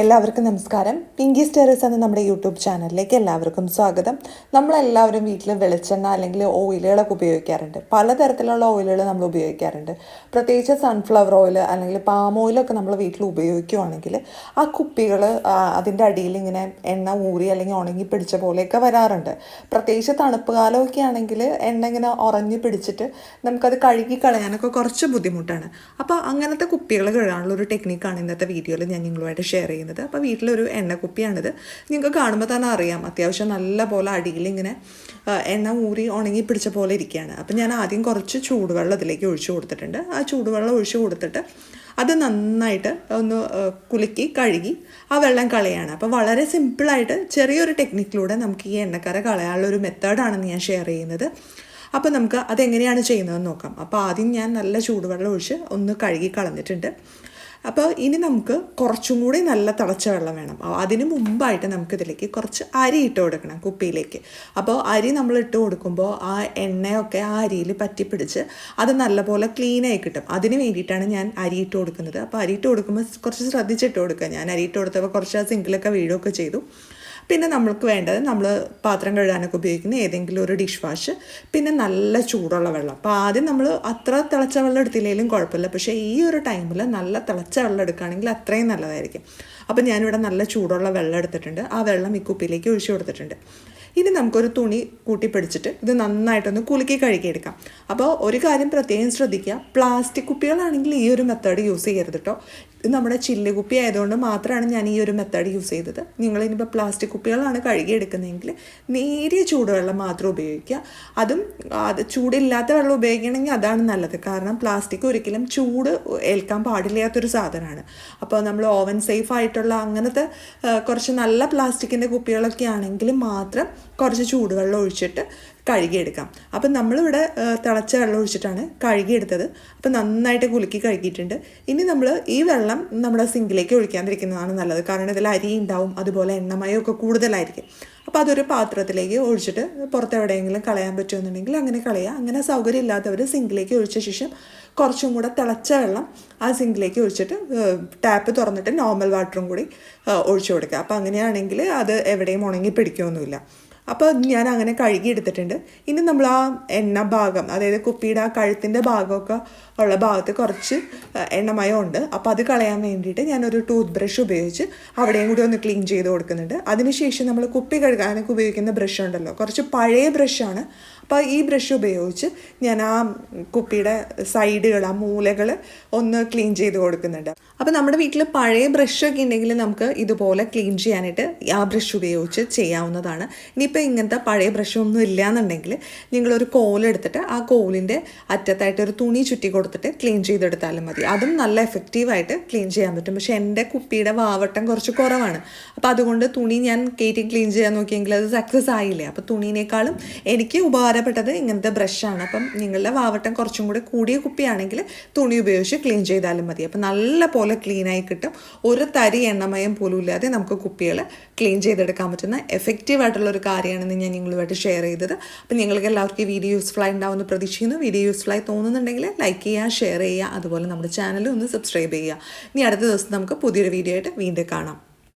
എല്ലാവർക്കും നമസ്കാരം. പിങ്കി സ്റ്റേറിസ് എന്ന നമ്മുടെ യൂട്യൂബ് ചാനലിലേക്ക് എല്ലാവർക്കും സ്വാഗതം. നമ്മളെല്ലാവരും വീട്ടിൽ വെളിച്ചെണ്ണ അല്ലെങ്കിൽ ഓയിലുകളൊക്കെ ഉപയോഗിക്കാറുണ്ട്. പലതരത്തിലുള്ള ഓയിലുകൾ നമ്മൾ ഉപയോഗിക്കാറുണ്ട്. പ്രത്യേകിച്ച് സൺഫ്ലവർ ഓയിൽ അല്ലെങ്കിൽ പാം ഓയിലൊക്കെ നമ്മൾ വീട്ടിൽ ഉപയോഗിക്കുവാണെങ്കിൽ ആ കുപ്പികൾ അതിന്റെ അടിയിൽ ഇങ്ങനെ എണ്ണ ഊറി അല്ലെങ്കിൽ ഉണങ്ങി പിടിച്ച പോലെയൊക്കെ വരാറുണ്ട്. പ്രത്യേകിച്ച് തണുപ്പ് കാലമൊക്കെ ആണെങ്കിൽ എണ്ണ ഇങ്ങനെ ഉറഞ്ഞു പിടിച്ചിട്ട് നമുക്കത് കഴുകി കളയാനൊക്കെ കുറച്ച് ബുദ്ധിമുട്ടാണ്. അപ്പോൾ അങ്ങനത്തെ കുപ്പികൾ കഴുകാനുള്ള ഒരു ടെക്നിക്കാണ് ഇന്നത്തെ വീഡിയോയിൽ ഞാൻ നിങ്ങളുമായിട്ട് ഷെയർ ചെയ്യുന്നത്. അപ്പോൾ വീട്ടിലൊരു എണ്ണക്കുപ്പിയാണിത്. നിങ്ങൾക്ക് കാണുമ്പോൾ തന്നെ അറിയാം. അത്യാവശ്യം നല്ല പോലെ അടിയിൽ ഇങ്ങനെ എണ്ണ ഊറി ഉണങ്ങി പിടിച്ച പോലെ ഇരിക്കുകയാണ്. അപ്പം ഞാൻ ആദ്യം കുറച്ച് ചൂടുവെള്ളം അതിലേക്ക് ഒഴിച്ചു കൊടുത്തിട്ടുണ്ട്. ആ ചൂടുവെള്ളം ഒഴിച്ചു കൊടുത്തിട്ട് അത് നന്നായിട്ട് ഒന്ന് കുലുക്കി കഴുകി ആ വെള്ളം കളയാണ്. അപ്പോൾ വളരെ സിമ്പിളായിട്ട് ചെറിയൊരു ടെക്നിക്കിലൂടെ നമുക്ക് ഈ എണ്ണക്കര കളയാനുള്ള ഒരു മെത്തേഡാണെന്ന് ഞാൻ ഷെയർ ചെയ്യുന്നത്. അപ്പോൾ നമുക്ക് അതെങ്ങനെയാണ് ചെയ്യുന്നതെന്ന് നോക്കാം. അപ്പോൾ ആദ്യം ഞാൻ നല്ല ചൂടുവെള്ളം ഒഴിച്ച് ഒന്ന് കഴുകി കളഞ്ഞിട്ടുണ്ട്. അപ്പോൾ ഇനി നമുക്ക് കുറച്ചും കൂടി നല്ല തിളച്ച വെള്ളം വേണം. അതിന് മുമ്പായിട്ട് നമുക്കിതിലേക്ക് കുറച്ച് അരി ഇട്ട് കൊടുക്കണം കുപ്പിയിലേക്ക്. അപ്പോൾ അരി നമ്മൾ ഇട്ട് കൊടുക്കുമ്പോൾ ആ എണ്ണയൊക്കെ ആ അരിയിൽ പറ്റിപ്പിടിച്ച് അത് നല്ലപോലെ ക്ലീനായി കിട്ടും. അതിന് വേണ്ടിയിട്ടാണ് ഞാൻ അരി ഇട്ട് കൊടുക്കുന്നത്. അപ്പോൾ അരി ഇട്ട് കൊടുക്കുമ്പോൾ കുറച്ച് ശ്രദ്ധിച്ചിട്ട് കൊടുക്കുക. ഞാൻ അരി ഇട്ട് കൊടുത്തപ്പോൾ കുറച്ച് ആ സിങ്കിലൊക്കെ വീഴുകയൊക്കെ ചെയ്തു. പിന്നെ നമ്മൾക്ക് വേണ്ടത് നമ്മൾ പാത്രം കഴുകാനൊക്കെ ഉപയോഗിക്കുന്ന ഏതെങ്കിലും ഒരു ഡിഷ് വാഷ് പിന്നെ നല്ല ചൂടുള്ള വെള്ളം. അപ്പോൾ ആദ്യം നമ്മൾ അത്ര തിളച്ച വെള്ളം എടുത്തില്ലെങ്കിലും കുഴപ്പമില്ല. പക്ഷേ ഈ ഒരു ടൈമിൽ നല്ല തിളച്ച വെള്ളം എടുക്കുകയാണെങ്കിൽ അത്രയും നല്ലതായിരിക്കും. അപ്പോൾ ഞാനിവിടെ നല്ല ചൂടുള്ള വെള്ളം എടുത്തിട്ടുണ്ട്. ആ വെള്ളം ഈ കുപ്പിയിലേക്ക് ഒഴിച്ചു കൊടുത്തിട്ടുണ്ട്. ഇനി നമുക്കൊരു തുണി കൂട്ടി പിടിച്ചിട്ട് ഇത് നന്നായിട്ടൊന്ന് കുലുക്കി കഴുകിയെടുക്കാം. അപ്പോൾ ഒരു കാര്യം പ്രത്യേകം ശ്രദ്ധിക്കുക. പ്ലാസ്റ്റിക് കുപ്പികളാണെങ്കിൽ ഈ ഒരു മെത്തേഡ് യൂസ് ചെയ്യരുത് കേട്ടോ ഇത് നമ്മുടെ ചില്ല് കുപ്പി ആയതുകൊണ്ട് മാത്രമാണ് ഞാൻ ഈ ഒരു മെത്തേഡ് യൂസ് ചെയ്തത്. നിങ്ങൾ ഇനിയിപ്പോൾ പ്ലാസ്റ്റിക് കുപ്പികളാണ് കഴുകിയെടുക്കുന്നതെങ്കിൽ നേരിയ ചൂടുവെള്ളം മാത്രം ഉപയോഗിക്കുക. അതും അത് ചൂടില്ലാത്ത വെള്ളം ഉപയോഗിക്കണമെങ്കിൽ അതാണ് നല്ലത്. കാരണം പ്ലാസ്റ്റിക് ഒരിക്കലും ചൂട് ഏൽക്കാൻ പാടില്ലാത്തൊരു സാധനമാണ്. അപ്പോൾ നമ്മൾ ഓവൻ സേഫ് ആയിട്ടുള്ള അങ്ങനത്തെ കുറച്ച് നല്ല പ്ലാസ്റ്റിക്കിന്റെ കുപ്പികളൊക്കെ ആണെങ്കിൽ മാത്രം കുറച്ച് ചൂടുവെള്ളം ഒഴിച്ചിട്ട് കഴുകിയെടുക്കാം. അപ്പം നമ്മളിവിടെ തിളച്ച വെള്ളം ഒഴിച്ചിട്ടാണ് കഴുകിയെടുത്തത്. അപ്പം നന്നായിട്ട് കുലുക്കി കഴുകിയിട്ടുണ്ട്. ഇനി നമ്മൾ ഈ വെള്ളം നമ്മുടെ സിങ്കിലേക്ക് ഒഴിക്കാതിരിക്കുന്നതാണ് നല്ലത്. കാരണം ഇതിൽ അരി ഉണ്ടാവും അതുപോലെ എണ്ണമയമൊക്കെ കൂടുതലായിരിക്കും. അപ്പോൾ അതൊരു പാത്രത്തിലേക്ക് ഒഴിച്ചിട്ട് പുറത്തെവിടെയെങ്കിലും കളയാൻ പറ്റുമെന്നുണ്ടെങ്കിൽ അങ്ങനെ കളയുക. അങ്ങനെ സൗകര്യം ഇല്ലാത്തവർ സിങ്കിലേക്ക് ഒഴിച്ച ശേഷം കുറച്ചും കൂടെ തിളച്ച വെള്ളം ആ സിങ്കിലേക്ക് ഒഴിച്ചിട്ട് ടാപ്പ് തുറന്നിട്ട് നോർമൽ വാട്ടറും കൂടി ഒഴിച്ചു കൊടുക്കുക. അപ്പോൾ അങ്ങനെയാണെങ്കിൽ അത് എവിടെയും ഉണങ്ങി പിടിക്കുകയൊന്നുമില്ല അപ്പോൾ ഞാൻ അങ്ങനെ കഴുകി എടുത്തിട്ടുണ്ട് ഇനി നമ്മൾ ആ എണ്ണ ഭാഗം അതായത് കുപ്പിയുടെ ആ കഴുത്തിന്റെ ഭാഗമൊക്കെ ഉള്ള ഭാഗത്ത് കുറച്ച് എണ്ണമയം ഉണ്ട്. അപ്പോൾ അത് കളയാൻ വേണ്ടിയിട്ട് ഞാനൊരു ടൂത്ത് ബ്രഷ് ഉപയോഗിച്ച് അവിടെയും കൂടി ഒന്ന് ക്ലീൻ ചെയ്ത് കൊടുക്കുന്നുണ്ട്. അതിനുശേഷം നമ്മൾ കുപ്പി കഴുകാനൊക്കെ ഉപയോഗിക്കുന്ന ബ്രഷ് ഉണ്ടല്ലോ കുറച്ച് പഴയ ബ്രഷാണ് അപ്പോൾ ഈ ബ്രഷ് ഉപയോഗിച്ച് ഞാൻ ആ കുപ്പിയുടെ സൈഡുകൾ ആ മൂലകൾ ഒന്ന് ക്ലീൻ ചെയ്ത് കൊടുക്കുന്നുണ്ട്. അപ്പോൾ നമ്മുടെ വീട്ടിൽ പഴയ ബ്രഷൊക്കെ ഉണ്ടെങ്കിൽ നമുക്ക് ഇതുപോലെ ക്ലീൻ ചെയ്യാനായിട്ട് ആ ബ്രഷ് ഉപയോഗിച്ച് ചെയ്യാവുന്നതാണ്. ഇനിയിപ്പോൾ ഇങ്ങനത്തെ പഴയ ബ്രഷൊന്നും ഇല്ല എന്നുണ്ടെങ്കിൽ നിങ്ങളൊരു കോലെടുത്തിട്ട് ആ കോലിന്റെ അറ്റത്തായിട്ട് ഒരു തുണി ചുറ്റി കൊടുത്തിട്ട് ക്ലീൻ ചെയ്തെടുത്താലും മതി. അതും നല്ല എഫക്റ്റീവായിട്ട് ക്ലീൻ ചെയ്യാൻ പറ്റും. പക്ഷേ എന്റെ കുപ്പിയുടെ വാവട്ടം കുറച്ച് കുറവാണ്. അപ്പോൾ അതുകൊണ്ട് തുണി ഞാൻ കയറ്റി ക്ലീൻ ചെയ്യാൻ നോക്കിയെങ്കിൽ അത് സക്സസ് ആയില്ല? അപ്പോൾ തുണീനേക്കാളും എനിക്ക് ഉപകാരപ്പെട്ടത് ഇങ്ങനത്തെ ബ്രഷാണ് അപ്പം നിങ്ങളുടെ വാവട്ടം കുറച്ചും കൂടി കൂടിയ കുപ്പിയാണെങ്കിൽ തുണി ഉപയോഗിച്ച് ക്ലീൻ ചെയ്താലും മതി. അപ്പം നല്ല പോലെ ക്ലീനായി കിട്ടും. ഒരു തരി എണ്ണമയം പോലും ഇല്ലാതെ നമുക്ക് കുപ്പികൾ ക്ലീൻ ചെയ്തെടുക്കാൻ പറ്റുന്ന എഫക്റ്റീവ് ആയിട്ടുള്ള ഒരു കാര്യമാണെന്ന് ഞാൻ നിങ്ങളുമായിട്ട് ഷെയർ ചെയ്തത്. അപ്പം നിങ്ങൾക്ക് എല്ലാവർക്കും ഈ വീഡിയോ യൂസ്ഫുൾ ആയി ഉണ്ടാവുമെന്ന് പ്രതീക്ഷിക്കുന്നു. വീഡിയോ യൂസ്ഫുൾ ആയി തോന്നുന്നുണ്ടെങ്കിൽ ലൈക്ക് ചെയ്യുക ഷെയർ ചെയ്യുക അതുപോലെ നമ്മുടെ ചാനൽ ഒന്ന് സബ്സ്ക്രൈബ് ചെയ്യുക. ഇനി അടുത്ത ദിവസം നമുക്ക് പുതിയൊരു വീഡിയോ ആയിട്ട് വീണ്ടും കാണാം.